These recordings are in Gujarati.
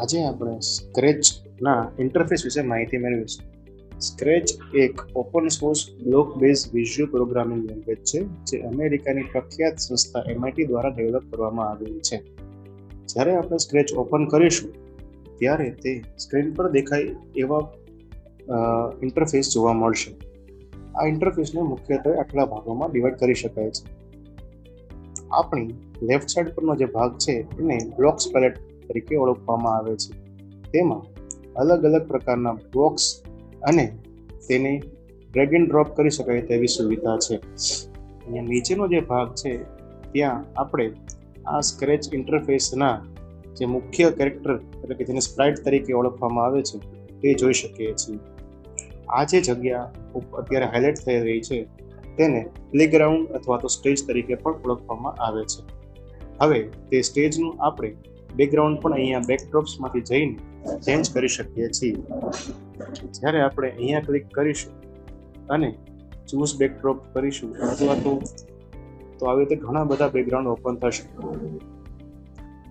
આજે આપણે સ્ક્રેચના ઇન્ટરફેસ વિશે માહિતી મેળવીશું. સ્ક્રેચ એક open source block base visual programming language છે, જે અમેરિકાની પ્રખ્યાત સંસ્થા એમઆઈટી દ્વારા ડેવલપ કરવામાં આવેલી છે. જ્યારે આપણે સ્ક્રેચ ઓપન કરીશું, ત્યારે તે સ્ક્રીન પર દેખાય એવા ઇન્ટરફેસ જોવા મળશે. આ ઇન્ટરફેસને મુખ્યત્વે આટલા ભાગોમાં ડિવાઈડ કરી શકાય છે. આપણી લેફ્ટ સાઈડ પરનો જે ભાગ છે, એને બ્લોક્સ પેલેટ તરીકે ઓળખવામાં આવે છે. તેમાં અલગ અલગ પ્રકારના બોક્સ અને તેને ડ્રેગ એન્ડ ડ્રોપ કરી શકાય તેવી સુવિધા છે. અહીંયા નીચેનો જે ભાગ છે, ત્યાં આપણે આ સ્ક્રેચ ઇન્ટરફેસના જે મુખ્ય કેરેક્ટર એટલે કે જેને સ્પ્રાઇટ તરીકે ઓળખવામાં આવે છે, તે જોઈ શકીએ છીએ. આ જે જગ્યા અત્યારે હાઇલાઇટ થઈ રહી છે, તેને પ્લેગ્રાઉન્ડ અથવા તો સ્ટેજ તરીકે પણ ઓળખવામાં આવે છે. હવે તે સ્ટેજનું આપણે બેકગ્રાઉન્ડ પણ અહીંયા બેકડ્રોપ્સમાંથી જઈને ચેન્જ કરી શકીએ છીએ. જ્યારે આપણે અહીંયા ક્લિક કરીશું અને ચૂઝ બેકડ્રોપ કરીશું અથવા તો તો આવી રીતે ઘણા બધા બેકગ્રાઉન્ડ ઓપન થશે.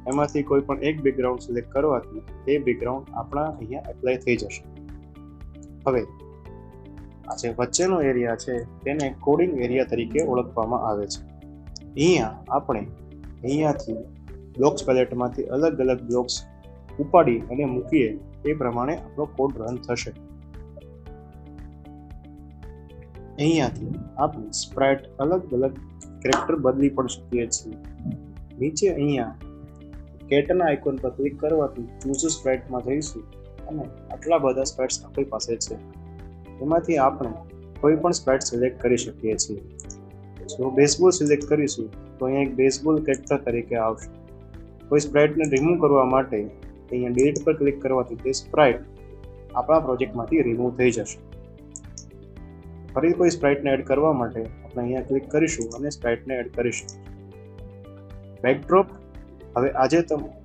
એમાંથી કોઈ પણ એક બેકગ્રાઉન્ડ સિલેક્ટ કરવાથી તે બેકગ્રાઉન્ડ આપણા અહીંયા એપ્લાય થઈ જશે. હવે, આ જે વચ્ચેનો એરિયા છે તેને કોડિંગ એરિયા તરીકે ઓળખવામાં આવે છે. અહીંયા આપણે અહીંયાથી બ્લોક્સ પેલેટમાંથી અલગ અલગ બ્લોક્સ ઉપાડી અને મૂકીએ, એ પ્રમાણે આપણો કોડ રન થશે. અહીંયાથી આપણે સ્પ્રાઇટ અલગ અલગ કેરેક્ટર બદલી પણ શકીએ છીએ. નીચે અહીંયા કેટના આઇકોન પર ક્લિક કરવાથી ચૂઝ સ્પ્રાઇટમાં જઈશું અને આટલા બધા સ્પ્રાઇટ્સ આપણી પાસે છે. એમાંથી આપણે કોઈ પણ સ્પ્રાઇટ સિલેક્ટ કરી શકીએ છીએ. જો બેસબોલ સિલેક્ટ કરીશું, તો અહીંયા એક બેસબોલ કેરેક્ટર તરીકે આવશે. કોઈ સ્પ્રાઇટને રિમૂવ કરવા માટે અહીંયા ડિલીટ પર ક્લિક કરવાથી તે સ્પ્રાઇટ આપણા પ્રોજેક્ટમાંથી રિમૂવ થઈ જશે. ફરી કોઈ સ્પ્રાઇટને એડ કરવા માટે આપણે અહીંયા ક્લિક કરીશું અને સ્પ્રાઇટને એડ કરીશું. બેકડ્રોપ હવે આજે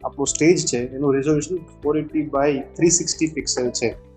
આપણું સ્ટેજ છે, એનું resolution four eighty by three sixty pixel છે.